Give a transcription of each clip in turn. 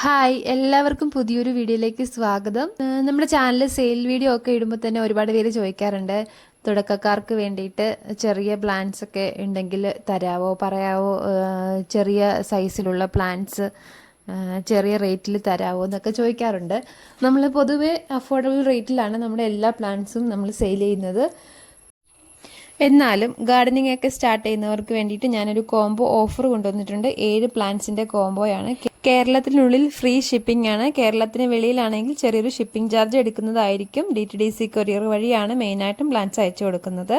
Hi എല്ലാവർക്കും പുതിയൊരു വീഡിയോയിലേക്ക് സ്വാഗതം. നമ്മുടെ ചാനൽ സെയിൽ വീഡിയോ ഒക്കെ ഇടുമ്പോൾ തന്നെ ഒരുപാട് പേര് ചോദിക്കാറുണ്ട് തുടക്കക്കാർക്ക് വേണ്ടിയിട്ട് ചെറിയ പ്ലാന്റ്സ് ഒക്കെ ഉണ്ടെങ്കിൽ തരാവോ പറയാവോ? ചെറിയ സൈസിലുള്ള പ്ലാന്റ്സ് ചെറിയ റേറ്റിൽ തരാവോ എന്നൊക്കെ ചോദിക്കാറുണ്ട്. നമ്മൾ പൊതുവെ അഫോർഡബിൾ റേറ്റിലാണ് നമ്മുടെ എല്ലാ പ്ലാന്റ്സും നമ്മൾ സെയിൽ ചെയ്യുന്നത്. എന്നാലും ഗാർഡനിങ് ഒക്കെ സ്റ്റാർട്ട് ചെയ്യുന്നവർക്ക് വേണ്ടിയിട്ട് ഞാനൊരു കോംബോ ഓഫർ കൊണ്ടുവന്നിട്ടുണ്ട്. ഏഴ് പ്ലാന്റ്സിന്റെ കോംബോയാണ് കേരളത്തിനുള്ളിൽ ഫ്രീ ഷിപ്പിംഗ് ആണ്. കേരളത്തിന് വെളിയിലാണെങ്കിൽ ചെറിയൊരു ഷിപ്പിംഗ് ചാർജ് എടുക്കുന്നതായിരിക്കും. D T D C courier വഴിയാണ് മെയിനായിട്ടും പ്ലാൻസ് അയച്ചു കൊടുക്കുന്നത്.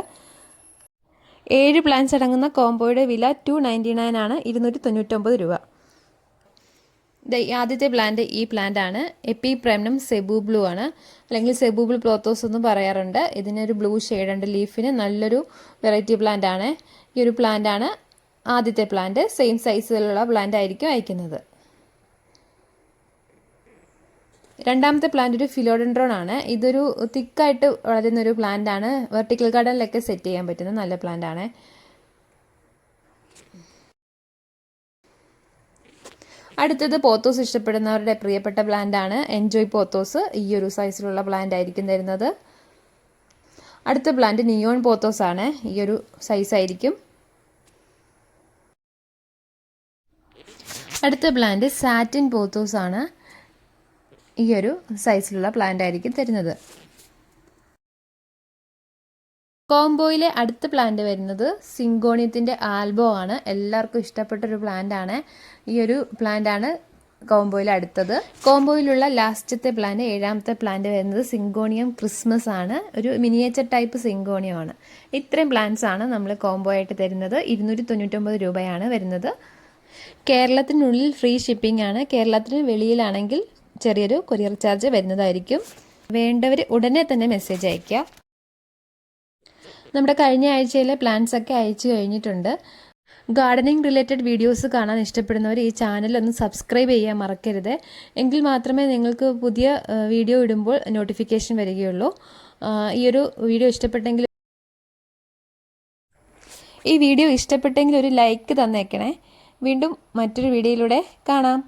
ഏഴ് പ്ലാൻസ് അടങ്ങുന്ന കോംബോയുടെ വില ടു നയന്റി നയൻ ആണ് ഇരുന്നൂറ്റി തൊണ്ണൂറ്റൊമ്പത് രൂപ ആദ്യത്തെ പ്ലാന്റ് ഈ പ്ലാന്റ് ആണ്. എപ്പി പ്രംനം സെബു ബ്ലൂ ആണ്. അല്ലെങ്കിൽ സെബു ബ്ലൂ പ്ലോത്തോസ് എന്ന് പറയാറുണ്ട്. ഇതിനൊരു ബ്ലൂ ഷെയ്ഡ് ഉണ്ട്. ലീഫിന് നല്ലൊരു വെറൈറ്റി പ്ലാന്റ് ആണ്. ഈ ഒരു പ്ലാന്റ് ആണ് ആദ്യത്തെ പ്ലാന്റ് സെയിം സൈസിലുള്ള പ്ലാന്റ് ആയിരിക്കും അയക്കുന്നത്. രണ്ടാമത്തെ പ്ലാന്റ് ഒരു ഫിലോഡൻഡ്രോൺ ആണ്. ഇതൊരു തിക്കായിട്ട് വളരുന്ന ഒരു പ്ലാന്റ് ആണ്. വെർട്ടിക്കൽ ഗാർഡനിലൊക്കെ സെറ്റ് ചെയ്യാൻ പറ്റുന്ന നല്ല പ്ലാന്റ് ആണ്. അടുത്തത് പോത്തോസ് ഇഷ്ടപ്പെടുന്നവരുടെ പ്രിയപ്പെട്ട പ്ലാന്റ് ആണ്. എൻജോയ് പോത്തോസ് ഈ ഒരു സൈസിലുള്ള പ്ലാന്റ് ആയിരിക്കും തരുന്നത്. അടുത്ത പ്ലാന്റ് നിയോൺ പോത്തോസ് ആണ്. ഈ ഒരു സൈസ് ആയിരിക്കും. അടുത്ത പ്ലാന്റ് സാറ്റിൻ പോത്തോസ് ആണ്. ഈ ഒരു സൈസിലുള്ള പ്ലാന്റ് ആയിരിക്കും തരുന്നത്. കോംബോയിലെ അടുത്ത പ്ലാന്റ് വരുന്നത് സിങ്കോണിയത്തിന്റെ ആൽബോ ആണ്. എല്ലാവർക്കും ഇഷ്ടപ്പെട്ട ഒരു പ്ലാന്റ് ആണ്. ഈ ഒരു പ്ലാന്റ് ആണ് കോംബോയിൽ അടുത്തത്. കോംബോയിലുള്ള ലാസ്റ്റത്തെ പ്ലാന്റ് ഏഴാമത്തെ പ്ലാന്റ് വരുന്നത് സിങ്കോണിയം ക്രിസ്മസ് ആണ്. ഒരു മിനിയേച്ചർ ടൈപ്പ് സിങ്കോണിയം ആണ്. ഇത്രയും പ്ലാന്റ്സ് ആണ് നമ്മൾ കോംബോ ആയിട്ട് തരുന്നത്. ഇരുന്നൂറ്റി തൊണ്ണൂറ്റൊമ്പത് രൂപയാണ് വരുന്നത്. കേരളത്തിനുള്ളിൽ ഫ്രീ ഷിപ്പിംഗ് ആണ്. കേരളത്തിന് വെളിയിലാണെങ്കിൽ ചെറിയൊരു കൊറിയർ ചാർജ് വരുന്നതായിരിക്കും. വേണ്ടവർ ഉടനെ തന്നെ മെസ്സേജ് അയയ്ക്കുക. നമ്മുടെ കഴിഞ്ഞ ആഴ്ചയിലെ പ്ലാൻസ് ഒക്കെ അയച്ചു കഴിഞ്ഞിട്ടുണ്ട്. ഗാർഡനിങ് റിലേറ്റഡ് വീഡിയോസ് കാണാൻ ഇഷ്ടപ്പെടുന്നവർ ഈ ചാനൽ ഒന്ന് സബ്സ്ക്രൈബ് ചെയ്യാൻ മറക്കരുത്. എങ്കിൽ മാത്രമേ നിങ്ങൾക്ക് പുതിയ വീഡിയോ ഇടുമ്പോൾ നോട്ടിഫിക്കേഷൻ വരികയുള്ളൂ. ഈ ഒരു വീഡിയോ ഇഷ്ടപ്പെട്ടെങ്കിൽ ഈ വീഡിയോ ഇഷ്ടപ്പെട്ടെങ്കിൽ ഒരു ലൈക്ക് തന്നേക്കണേ. വീണ്ടും മറ്റൊരു വീഡിയോയിലൂടെ കാണാം.